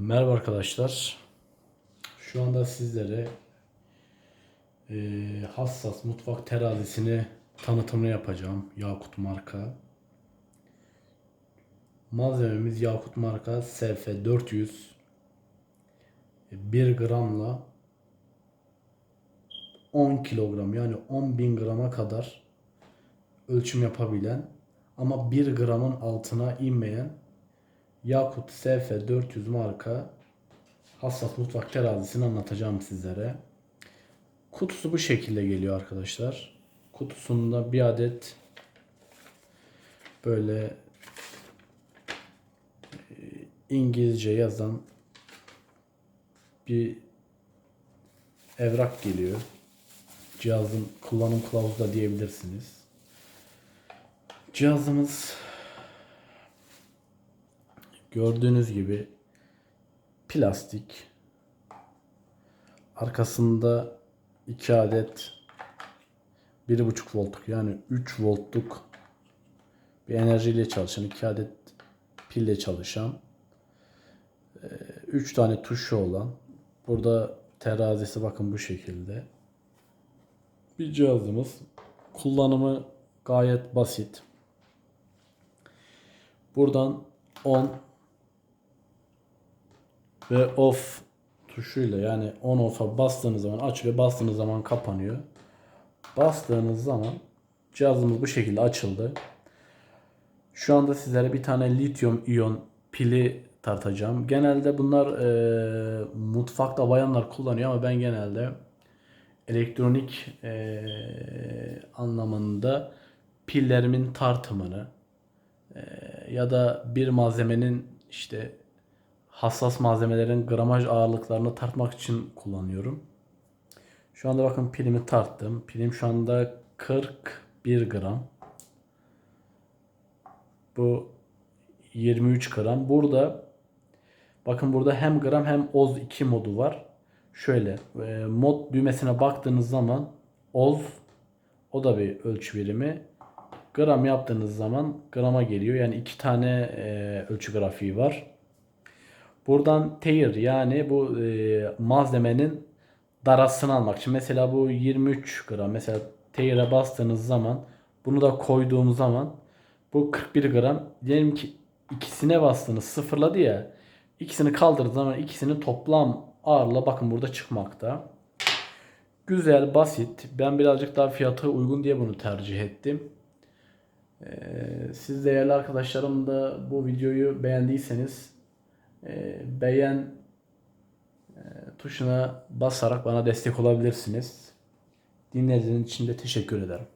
Merhaba arkadaşlar. Şu anda sizlere eee, hassas mutfak terazisini tanıtımını yapacağım. Yakut marka. Malzememiz Yakut marka SF 400 1 gramla 10 kilogram yani 10 bin grama kadar ölçüm yapabilen ama 1 gramın altına inmeyen Yakut SF 400 marka hassas mutfak terazisini anlatacağım sizlere. Kutusu bu şekilde geliyor arkadaşlar. Kutusunda bir adet böyle e, İngilizce yazan bir evrak geliyor. Cihazın kullanım kılavuzu da diyebilirsiniz. Cihazımız Gördüğünüz gibi plastik. Arkasında 2 adet 1.5 voltluk yani 3 voltluk bir enerjiyle çalışan 2 adet pille çalışan 3 tane tuşu olan burada terazisi bakın bu şekilde bir cihazımız kullanımı gayet basit buradan on ve off tuşuyla yani on off'a bastığınız zaman açılıyor, bastığınız zaman kapanıyor. Bastığınız zaman cihazımız bu şekilde açıldı. Şu anda sizlere bir tane lityum iyon pili tartacağım. Genelde bunlar e, mutfakta bayanlar kullanıyor ama ben genelde elektronik e, anlamında pillerimin tartımını e, ya da bir malzemenin işte hassas malzemelerin gramaj ağırlıklarını tartmak için kullanıyorum. Şu anda bakın pilimi tarttım. Pilim şu anda 41 gram. Bu 23 gram. Burada bakın burada hem gram hem oz 2 modu var. Şöyle e, mod düğmesine baktığınız zaman oz o da bir ölçü birimi. Gram yaptığınız zaman grama geliyor. Yani iki tane e, ölçü grafiği var. Buradan tear yani bu e, malzemenin darasını almak için. Mesela bu 23 gram. Mesela tear'e bastığınız zaman bunu da koyduğum zaman bu 41 gram. Diyelim ki ikisine bastınız sıfırladı ya. İkisini kaldırdığınız zaman ikisinin toplam ağırlığı bakın burada çıkmakta. Güzel, basit. Ben birazcık daha fiyatı uygun diye bunu tercih ettim. Ee, siz değerli arkadaşlarım da bu videoyu beğendiyseniz e, beğen e, tuşuna basarak bana destek olabilirsiniz. Dinlediğiniz için de teşekkür ederim.